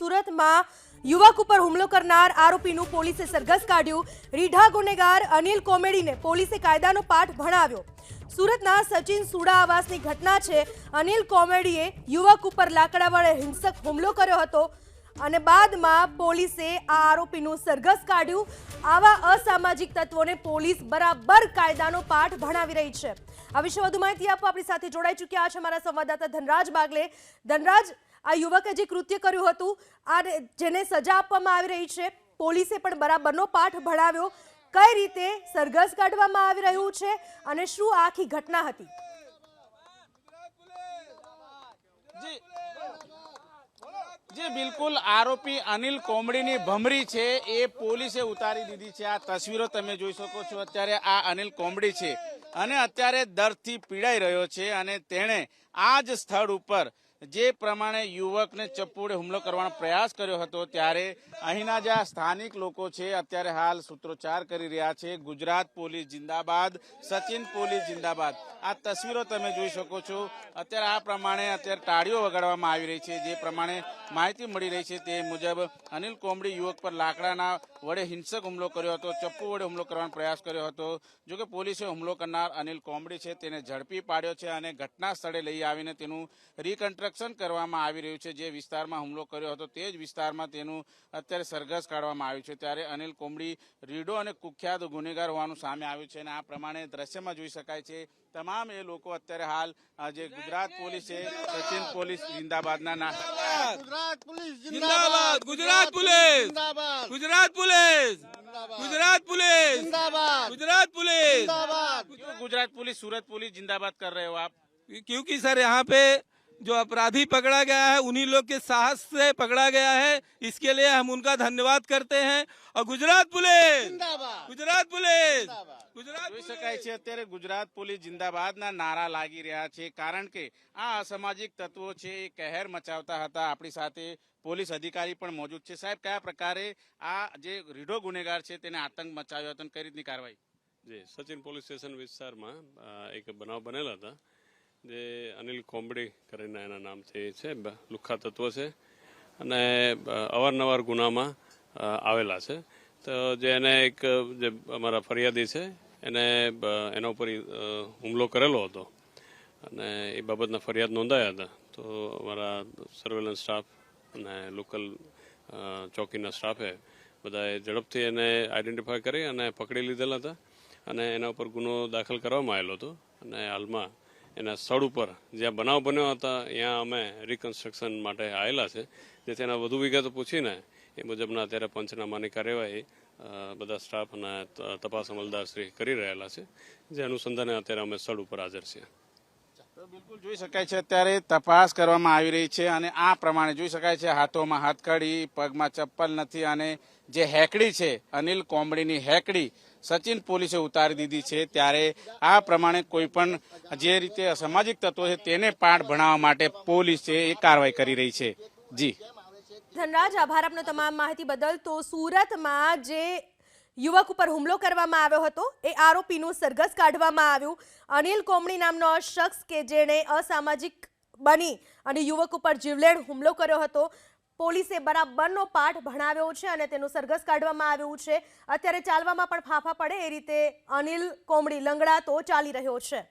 સુરતમાં યુવક ઉપર હુમલો કરનાર આરોપીનું પોલીસે સરઘસ કાઢ્યું. રીઢા ગુનેગાર અનિલ કોમેડીને પોલીસે કાયદાનો પાઠ ભણાવ્યો. સુરતના સચિન સુડા આવાસની ઘટના છે. અનિલ કોમેડીએ યુવક ઉપર લાકડા વડે હિંસક હુમલો કર્યો હતો અને બાદમાં પોલીસે આ આરોપીનું સરઘસ કાઢ્યું. આવા અસામાજિક તત્વોને પોલીસ બરાબર કાયદાનો પાઠ ભણાવી રહી છે. આ વિશે વધુ માહિતી આપવા આપણી સાથે જોડાઈ ચૂક્યા છે અમારા સંવાદદાતા ધનરાજ બાગલે. ધનરાજ આ યુવકે જે કૃત્ય કર્યું હતું, આ જેને સજા આપવામાં આવી રહી છે, પોલીસે પણ બરાબરનો પાઠ ભણાવ્યો. કઈ રીતે સરઘસ કાઢવામાં આવી રહ્યું છે અને શું આખી ઘટના હતી? બિલકુલ. આરોપી અનિલ કોમડીની ભમરી છે, એ પોલીસે ઉતારી દીધી છે. આ તસવીરો તમે જોઈ શકો છો. અત્યારે આ અનિલ કોમડી છે અને અત્યારે દર્દથી પીડાઈ રહ્યો છે અને તેણે આ જ સ્થળ ઉપર જે પ્રમાણે યુવકને ચપ્પુડે હુમલો કરવાનો પ્રયાસ કર્યો હતો ત્યારે અહીંના જે સ્થાનિક લોકો છે, અત્યારે હાલ સૂત્રોચ્ચાર કરી રહ્યા છે, ગુજરાત પોલીસ જિંદાબાદ, સચિન પોલીસ જિંદાબાદ. આ તસવીરો તમે જોઈ શકો છો. અત્યારે આ પ્રમાણે અત્યારે તાળીઓ વગાડવામાં આવી રહી છે. જે પ્રમાણે માહિતી મળી રહી છે તે મુજબ અનિલ કોમડી યુવક પર લાકડાના વડે હિંસક હુમલો કર્યો હતો, ચપ્પુ વડે હુમલો કરવાનો પ્રયાસ કર્યો હતો. જોકે પોલીસે હુમલો કરનાર અનિલ કોમડી છે તેને ઝડપી પાડ્યો છે અને ઘટના સ્થળે લઈ આવીને તેનું રિકન્સ્ટ્રક્શન કરવામાં આવી રહ્યું છે જે વિસ્તારમાં હુમલો કર્યો હતો તે જ વિસ્તારમાં તેનું અત્યારે સરઘસ કાઢવામાં આવ્યું છે ત્યારે અનિલ કોમડી રીડો અને કુખ્યાત ગુનેગાર હોવાનું સામે આવ્યું છે અને આ પ્રમાણે દ્રશ્યમાં જોઈ શકાય છે તમામ એ લોકો અત્યારે હાલ આ જે ગુજરાત પોલીસ છે સચિન પોલીસ જિંદાબાદના ના ગુજરાત પોલીસ जिंदाबाद गुजरात पुलिस जिंदाबाद गुजरात पुलिस गुजरात पुलिस जिंदाबाद गुजरात पुलिस जिंदाबाद क्यों गुजरात पुलिस सूरत पुलिस जिंदाबाद कर रहे हो आप क्योंकि सर यहाँ पे जो अपराधी पकड़ा गया है उन्हीं लोग के साहस से पकड़ा गया है इसके लिए हम उनका धन्यवाद करते हैं और गुजरात पुलिस जिंदाबाद गुजरात पुलिस गुजरात જોઈ શકાય છે અત્યારે ગુજરાત પોલીસ જિંદાબાદના નારા લાગી રહ્યા છે કારણ કે આ અસામાજિક તત્વો છે એ કહેર મચાવતા હતા આપણી સાથે પોલીસ અધિકારી પણ મોજૂદ છે સાહેબ કયા પ્રકારે આ જે રીઢો ગુનેગાર છે તેને આતંક મચાવ્યો હતો અને કઈ રીતની કાર્યવાહી જી સચિન પોલીસ સ્ટેશન વિસ્તારમાં અ, એક બનાવ બનેલા હતા જે અનિલ કોંબડી કરીને એના નામથી છે લુખ્ખા તત્વ છે. અને અવારનવાર ગુનામાં આવેલા છે. તો જે એને એક, જે અમારા ફરિયાદી છે, એને એના ઉપર હુમલો કરેલો હતો. અને એ બાબતના ફરિયાદ નોંધાયા હતા. તો અમારા સર્વેલન્સ સ્ટાફ અને લોકલ ચોકીના સ્ટાફે બધાએ ઝડપથી એને આઈડેન્ટિફાય કરી અને પકડી લીધેલા હતા. અને એના ઉપર ગુનો દાખલ કરવામાં આવેલો હતો. અને હાલમાં એના સ્થળ ઉપર જ્યાં બનાવ બન્યો હતા, ત્યાં અમે રિકન્સ્ટ્રક્શન માટે આવેલા છે. જેથી એના વધુ વિગતો પૂછીને એ મુજબના અત્યારે પંચનામાની કાર્યવાહી બધા સ્ટાફ અને તપાસ અમલદાર શ્રી કરી રહેલા છે. જે અનુસંધાને અત્યારે અમે સ્થળ ઉપર હાજર છીએ. બિલકુલ જોઈ શકાય છે, અત્યારે તપાસ કરવામાં આવી રહી છે અને આ પ્રમાણે જોઈ શકાય છે, હાથોમાં હાથકડી, પગમાં ચપ્પલ નથી અને જે હેકડી છે, અનિલ કોમડીની હેકડી સચિન પોલીસે ઉતારી દીધી છે. ત્યારે આ પ્રમાણે કોઈ પણ જે રીતે અસામાજિક તત્વો છે, તેને પાઠ ભણાવવા માટે પોલીસ એ કાર્યવાહી કરી રહી છે. જી. ધનરાજ, આભાર આપનો તમામ માહિતી બદલ. તો સુરતમાં જે યુવક ઉપર હુમલો કરવામાં આવ્યો હતો. એ આરોપીનું સરઘસ કાઢવામાં આવ્યું. અનિલ કોમણી નામનો શખ્સ કે જેણે અસામાજિક બની અને યુવક ઉપર જીવલેણ હુમલો કર્યો હતો. પોલીસે બરાબરનો પાઠ ભણાવ્યો છે અને તેનું સરઘસ કાઢવામાં આવ્યું છે. અત્યારે ચાલવામાં પણ ફાંફા પડે એ રીતે અનિલ કોમડી લંગડાતો ચાલી રહ્યો છે.